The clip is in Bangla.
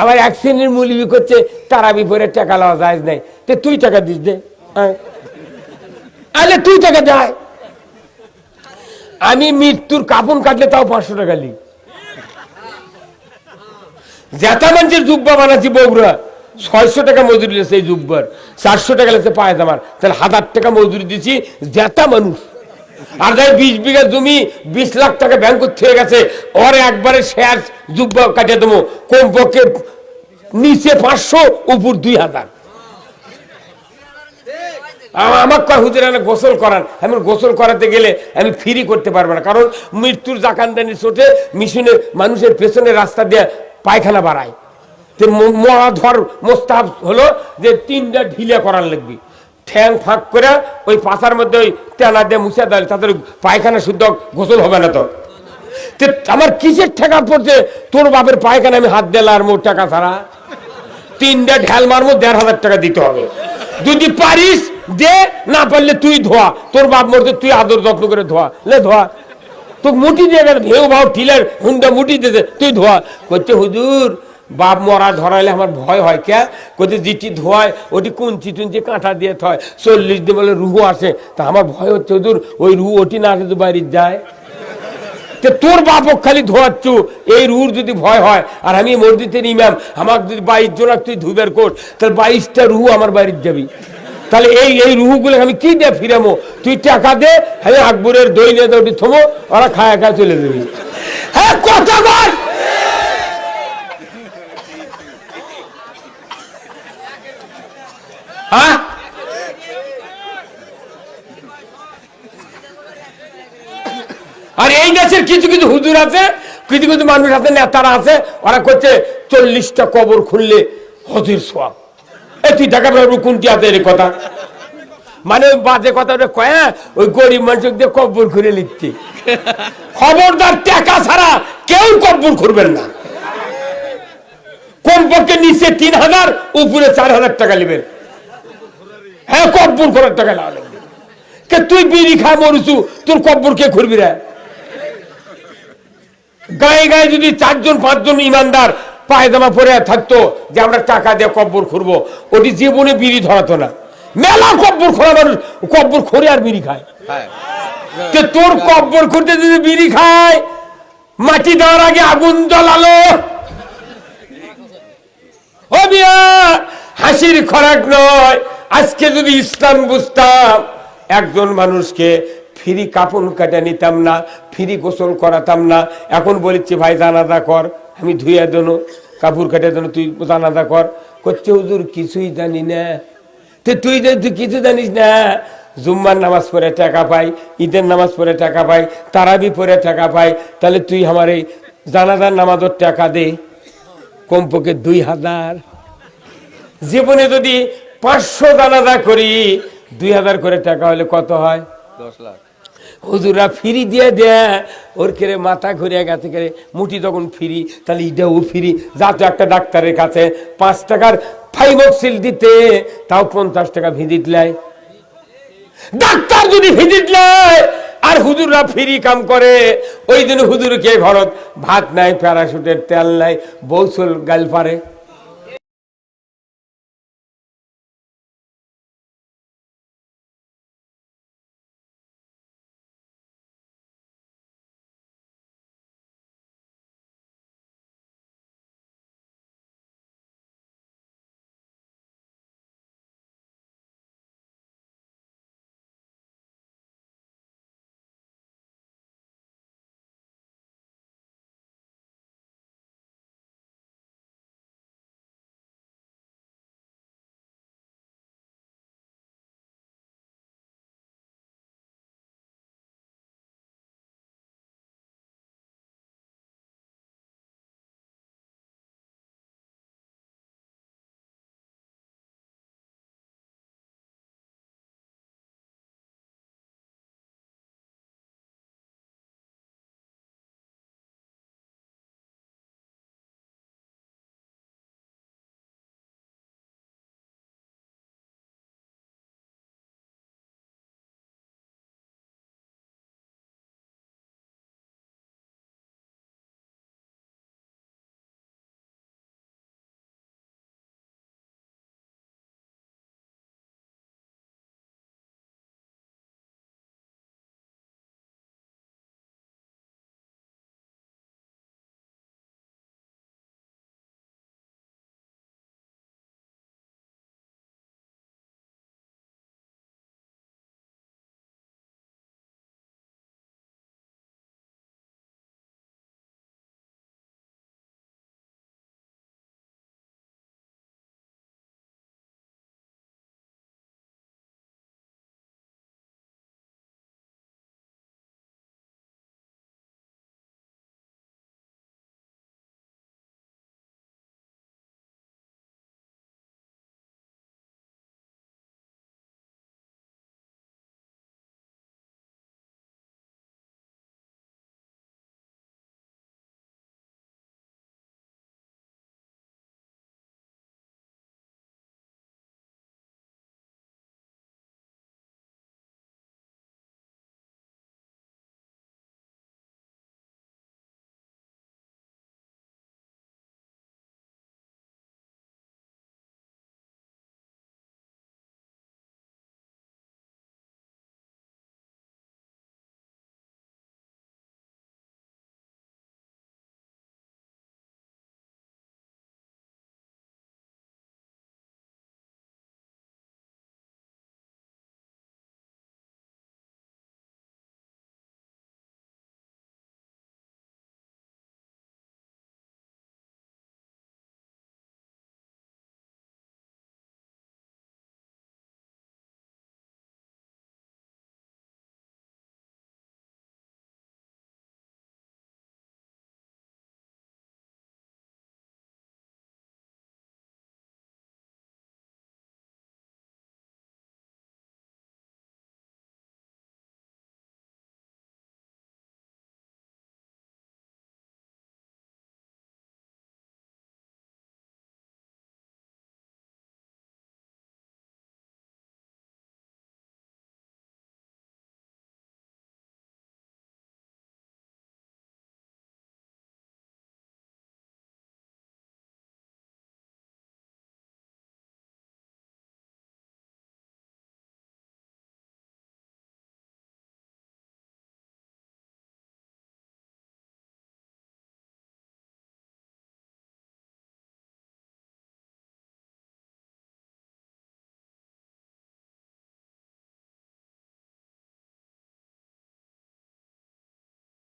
আবার এক শ্রেণির মুলিবি করছে, তারা বিপরে টাকা লওয়া যায় নাই। তে তুই টাকা দিস দে আয়। আলে তুই টাকা দেয় আমি মৃত্যুর কাপন কাটলে তাও পাঁচশো টাকা লি। জেতা মানুষের জুব্বা বানাচ্ছি বগুড়া। ছয়শো টাকা মজুরি লেছে এই জুব্বার, চারশো টাকা লেছে পায়ে আমার তাহলে হাজার টাকা মজুরি দিছি জেতা মানুষ। আর যাই বিশ বিঘা জমি বিশ লাখ টাকা ব্যাংক থেকে গেছে, ওর একবারে শেয়ার জুব্বা কাটিয়ে দেবো। কমপক্ষে নিচে পাঁচশো, উপর দুই হাজার। আমার কয়, হুজুর, এনে গোসল করান। আমি গোসল করাতে গেলে আমি ফ্রি করতে পারব না। কারণ মৃত্যুর জাকানদানি চোটে মিশনে মানুষের পেছনে রাস্তা দিয়ে পায়খানা বাড়ায়। মহাধর মোস্তাব হলো যে তিনটা ঢিলে করার লাগবে। ঠ্যাং ফাঁক করে ওই পাশার মধ্যে ওই তেলা দিয়ে মুছে দেয়, তাদের পায়খানা শুদ্ধ গোসল হবে না তো। আমার কিসের ঠেকা পড়ছে? তোর বাপের পায়খানা আমি হাত দিলাম আর টাকা ছাড়া। তিনটা ঢেল মারবো, দেড় হাজার টাকা দিতে হবে। যদি পারিস, দে, না পারলে তুই ধোয়া। তোর বাপ মরতে তুই আদর যত্ন করে ধোয়া। লে ধোয়া। তো মুটি দিয়ে গেল ভেউ ভাও টিলার হুন্ডা মুটি দিতে তুই ধোয়া। করছে হুজুর বাপ মরা ধরাইলে আমার ভয় হয়। কে? কোথায় জিটি ধোয়ায়, ওটি কুঞ্চি টুঞ্চি কাঁটা দিয়ে থয়, চল্লিশ দিন বলে রুহু আসে। তা আমার ভয় হচ্ছে, হুজুর, ওই রুহু ওটি না আসে বাইরে যায়? তোর বাপক খালি ধোয়াচ্ছু, এই রুর যদি ভয় হয়, আর আমি মসজিদের ইমাম আমার যদি বাইশ আর তুই ধুবের কোট তাহলে বাইশটা রুহু আমার বাড়ির যাবি। তাহলে এই এই রুহুগুলো আমি কি দিয়ে ফিরামো? তুই টাকা দে, আমি আকবরের দই নিয়ে ওটি থমো, ওরা খায় খায় চলে যাবি। হ্যাঁ কথা বল! আর এই দেশের কিছু কিছু হুজুর আছে কিছু কিছু মানুষ আছে নেতারা আছে ওরা করছে চল্লিশটা কবর খুললে হজির সব এ তুই পাবো কোনটি আছে এর কথা। মানে বাজে কথা কয় হ্যাঁ, ওই গরিব মানুষ দিয়ে কব্বর খুলে নিচ্ছি। খবরদার টাকা ছাড়া কেউ কব্বর করবেন না। কমপক্ষে নিচে তিন হাজার উপরে চার হাজার টাকা নেবেন। হ্যাঁ কব্বর করার টাকা লাগা লাগবে। তুই বিড়ি খা মরুছু তোর কব্বর কে করবি রে? গায়ে গায়ে যদি চারজন পাঁচজন ইমানদার পায়জামা পরে থাকতো যে আমরা টাকা দিয়ে কব্বর খুরবো ওটি জীবনে বিড়ি ধরাতো না। মেলা কব্বর খোরা মানুষ কব্বর খোরে আর বিড়ি খায়। তে তোর কব্বর খুঁড়তে যদি বিড়ি খায় মাটি দেওয়ার আগে আগুন জ্বালালো। ও হাসির খরাক নয় আজকে যদি ইসলাম বুঝতাম একজন মানুষকে ফিরি কাপন কাটা নিতাম না ফ্রি গোসল করাতাম না। এখন বলেছি ভাই, জানাজা কর, আমি ধুয়ে দেনো কাপড় কাটে দেনো তুই জানাজা কর। করছে হুজুর, কিছুই জানি না। তো তুই তুই কিছু জানিস না? জুম্মার নামাজ পড়ে টাকা পাই, ঈদের নামাজ পড়ে টাকা পাই, তারাবি পড়ে টাকা পাই, তাহলে তুই আমার এই জানাজার নামাজের টাকা দে। কমপক্ষে দুই হাজার। জীবনে যদি পাঁচশো জানাজা করি, দুই হাজার করে টাকা হলে কত হয়? দশ লাখ। হুজুরা ফিরি দিয়ে দেয়। ওর কেড়ে মাথা ঘুরিয়ে গেছে, কেড়ে মুটি তখন ফিরি, তাহলে ইটাও ফ্রি। যা তো একটা ডাক্তারের কাছে, পাঁচ টাকার ফাইমক্সিল দিতে, তাও পঞ্চাশ টাকা ভিজিট নেয়। ডাক্তার যদি ভিজিট নেয়, আর হুজুররা ফিরি কাম করে, ওই দিন হুজুরকে ঘরত ভাত নাই, প্যারাশুটের তেল নাই, বৌসল গাল পারে।